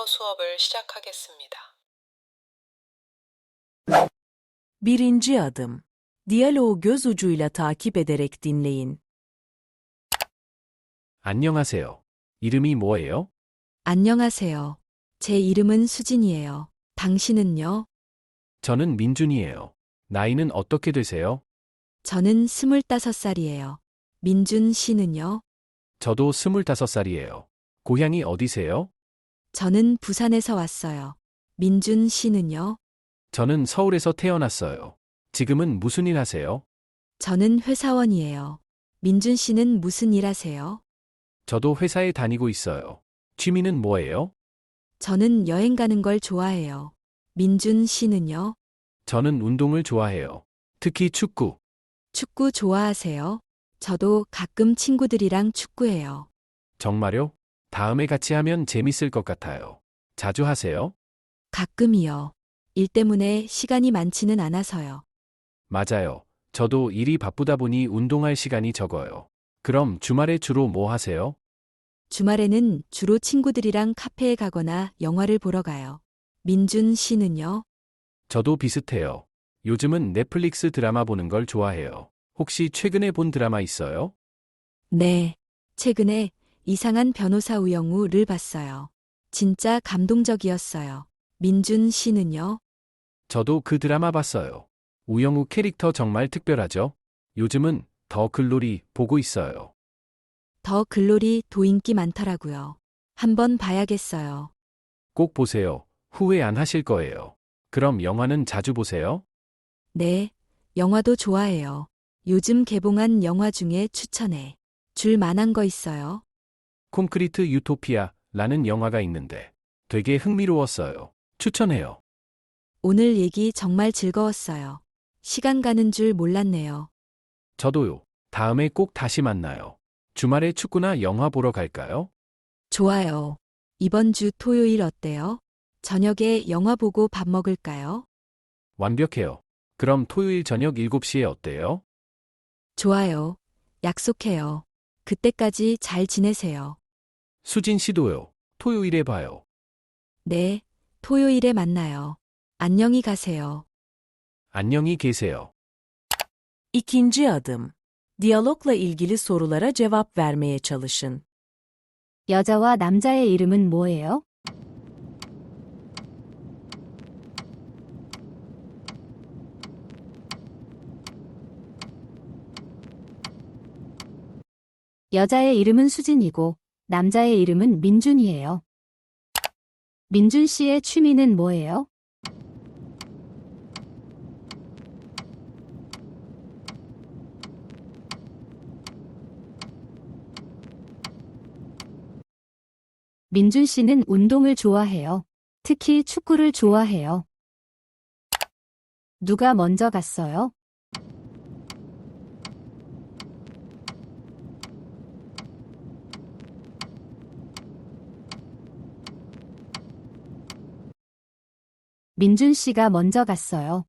영어 수업을 시작하겠습니다. Birinci adım. Diyaloğu göz ucuyla takip ederek dinleyin. 안녕하세요. 이름이 뭐예요? 안녕하세요. 제 이름은 수진이에요. 당신은요? 저는 민준이에요. 나이는 어떻게 되세요? 저는 25살이에요. 민준 씨는요? 저도 25살이에요. 고향이 어디세요? 저는 부산에서 왔어요. 민준 씨는요? 저는 서울에서 태어났어요. 지금은 무슨 일 하세요? 저는 회사원이에요. 민준 씨는 무슨 일 하세요? 저도 회사에 다니고 있어요. 취미는 뭐예요? 저는 여행 가는 걸 좋아해요. 민준 씨는요? 저는 운동을 좋아해요. 특히 축구. 축구 좋아하세요? 저도 가끔 친구들이랑 축구해요. 정말요? 다음에 같이 하면 재밌을 것 같아요. 자주 하세요? 가끔이요. 일 때문에 시간이 많지는 않아서요. 맞아요. 저도 일이 바쁘다 보니 운동할 시간이 적어요. 그럼 주말에 주로 뭐 하세요? 주말에는 주로 친구들이랑 카페에 가거나 영화를 보러 가요. 민준 씨는요? 저도 비슷해요. 요즘은 넷플릭스 드라마 보는 걸 좋아해요. 혹시 최근에 본 드라마 있어요? 네. 최근에 이상한 변호사 우영우를 봤어요. 진짜 감동적이었어요. 민준 씨는요? 저도 그 드라마 봤어요. 우영우 캐릭터 정말 특별하죠? 요즘은 더 글로리 보고 있어요. 더 글로리 도 인기 많더라고요. 한번 봐야겠어요. 꼭 보세요. 후회 안 하실 거예요. 그럼 영화는 자주 보세요? 네. 영화도 좋아해요. 요즘 개봉한 영화 중에 추천해. 줄 만한 거 있어요? 콘크리트 유토피아라는 영화가 있는데 되게 흥미로웠어요. 추천해요. 오늘 얘기 정말 즐거웠어요. 시간 가는 줄 몰랐네요. 저도요. 다음에 꼭 다시 만나요. 주말에 축구나 영화 보러 갈까요? 좋아요. 이번 주 토요일 어때요? 저녁에 영화 보고 밥 먹을까요? 완벽해요. 그럼 토요일 저녁 7시에 어때요? 좋아요. 약속해요. 그때까지 잘 지내세요. 수진 씨도요. 토요일에 봐요. 네. 토요일에 만나요. 안녕히 가세요. 안녕히 계세요. İkinci adım. Diyalogla ilgili sorulara cevap vermeye çalışın. 여자와 남자의 이름은 뭐예요? 여자의 이름은 수진이고 남자의 이름은 민준이에요. 민준 씨의 취미는 뭐예요? 민준 씨는 운동을 좋아해요. 특히 축구를 좋아해요. 누가 먼저 갔어요? 민준 씨가 먼저 갔어요.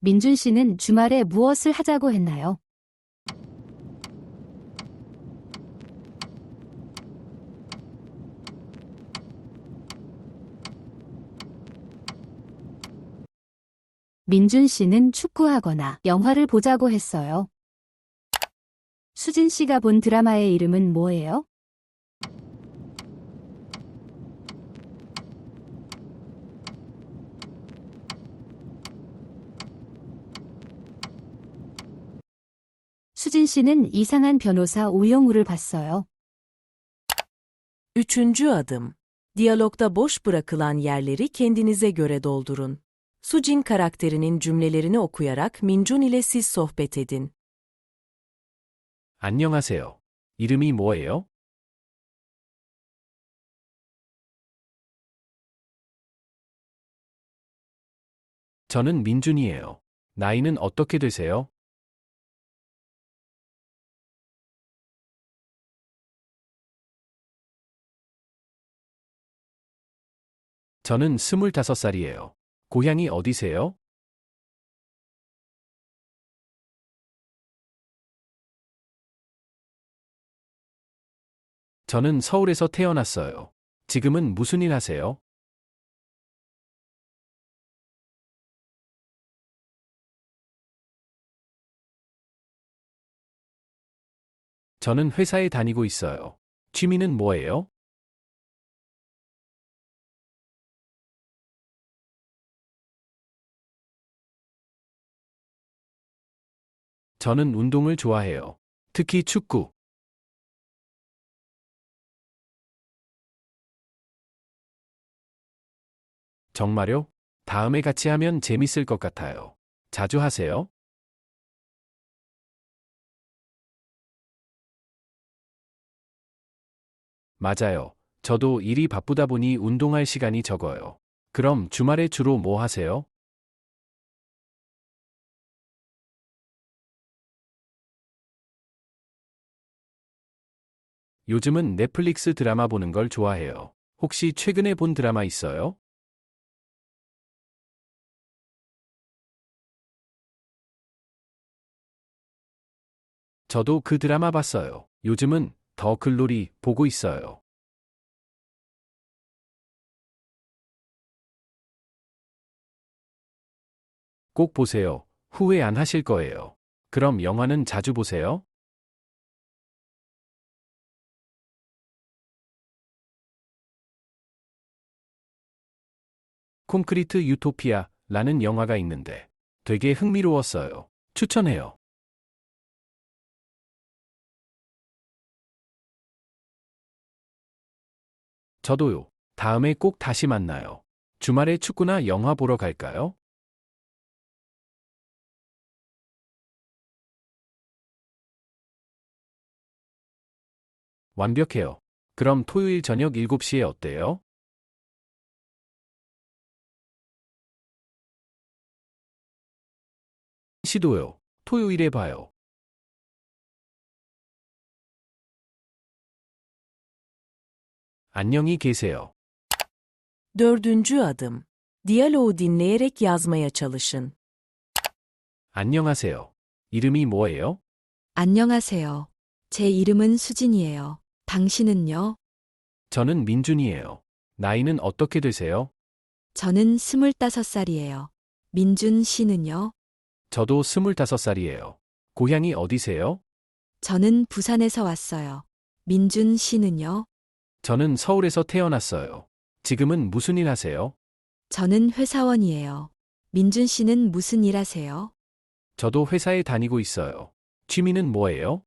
민준 씨는 주말에 무엇을 하자고 했나요? 민준 씨는 축구하거나 영화를 보자고 했어요. 수진 씨가 본 드라마의 이름은 뭐예요? 수진 씨는 이상한 변호사 우영우를 봤어요. Üçüncü adım. Diyalogda boş bırakılan yerleri kendinize göre doldurun. Sujin karakterinin cümlelerini okuyarak Minjun ile siz sohbet edin. 안녕하세요. 이름이 뭐예요? 저는 민준이에요. 나이는 어떻게 되세요? 저는 25살이에요. 고향이 어디세요? 저는 서울에서 태어났어요. 지금은 무슨 일 하세요? 저는 회사에 다니고 있어요. 취미는 뭐예요? 저는 운동을 좋아해요. 특히 축구. 정말요? 다음에 같이 하면 재밌을 것 같아요. 자주 하세요? 맞아요. 저도 일이 바쁘다 보니 운동할 시간이 적어요. 그럼 주말에 주로 뭐 하세요? 요즘은 넷플릭스 드라마 보는 걸 좋아해요. 혹시 최근에 본 드라마 있어요? 저도 그 드라마 봤어요. 요즘은 더 글로리 보고 있어요. 꼭 보세요. 후회 안 하실 거예요. 그럼 영화는 자주 보세요? 콘크리트 유토피아 라는 영화가 있는데 되게 흥미로웠어요. 추천해요. 저도요. 다음에 꼭 다시 만나요. 주말에 축구나 영화 보러 갈까요? 완벽해요. 그럼 토요일 저녁 7시에 어때요? 시도요. 토요일에 봐요. 안녕히 계세요. Dördüncü adım. Diyaloğu dinleyerek yazmaya çalışın. 안녕하세요. 이름이 뭐예요? 안녕하세요. 제 이름은 수진이에요. 당신은요? 저는 민준이에요. 나이는 어떻게 되세요? 저는 스물다섯 살이에요. 민준 씨는요? 저도 25살이에요. 고향이 어디세요? 저는 부산에서 왔어요. 민준 씨는요? 저는 서울에서 태어났어요. 지금은 무슨 일 하세요? 저는 회사원이에요. 민준 씨는 무슨 일 하세요? 저도 회사에 다니고 있어요. 취미는 뭐예요?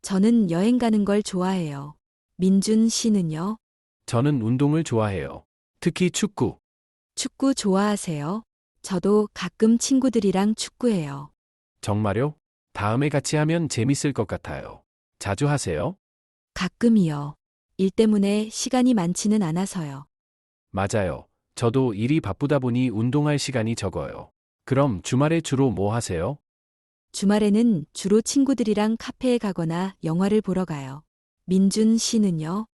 저는 여행 가는 걸 좋아해요. 민준 씨는요? 저는 운동을 좋아해요. 특히 축구. 축구 좋아하세요? 저도 가끔 친구들이랑 축구해요. 정말요? 다음에 같이 하면 재밌을 것 같아요. 자주 하세요? 가끔이요. 일 때문에 시간이 많지는 않아서요. 맞아요. 저도 일이 바쁘다 보니 운동할 시간이 적어요. 그럼 주말에 주로 뭐 하세요? 주말에는 주로 친구들이랑 카페에 가거나 영화를 보러 가요. 민준 씨는요?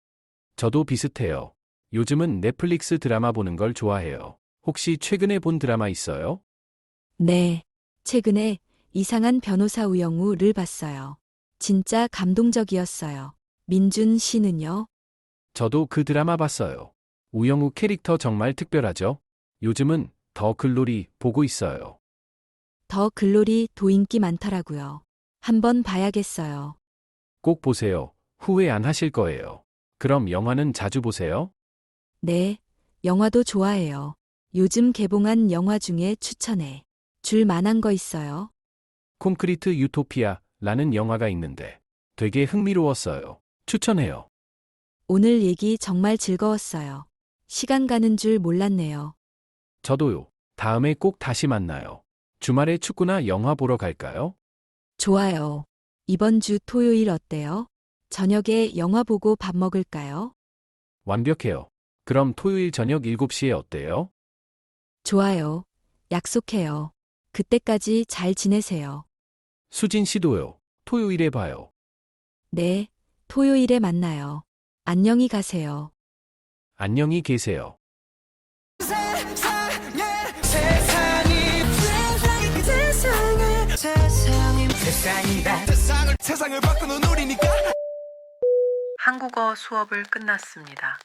저도 비슷해요. 요즘은 넷플릭스 드라마 보는 걸 좋아해요. 혹시 최근에 본 드라마 있어요? 네. 최근에 이상한 변호사 우영우를 봤어요. 진짜 감동적이었어요. 민준 씨는요? 저도 그 드라마 봤어요. 우영우 캐릭터 정말 특별하죠? 요즘은 더 글로리 보고 있어요. 더 글로리 도 인기 많더라고요. 한번 봐야겠어요. 꼭 보세요. 후회 안 하실 거예요. 그럼 영화는 자주 보세요? 네. 영화도 좋아해요. 요즘 개봉한 영화 중에 추천해. 줄 만한 거 있어요? 콘크리트 유토피아 라는 영화가 있는데 되게 흥미로웠어요. 추천해요. 오늘 얘기 정말 즐거웠어요. 시간 가는 줄 몰랐네요. 저도요. 다음에 꼭 다시 만나요. 주말에 축구나 영화 보러 갈까요? 좋아요. 이번 주 토요일 어때요? 저녁에 영화 보고 밥 먹을까요? 완벽해요. 그럼 토요일 저녁 7시에 어때요? 좋아요. 약속해요. 그때까지 잘 지내세요. 수진 씨도요. 토요일에 봐요. 네. 토요일에 만나요. 안녕히 가세요. 안녕히 계세요. 세상에 세상이 세상이 세상에 세상이 세상이다 세상을 세상을 바꾸는 우리니까 한국어 수업을 끝났습니다.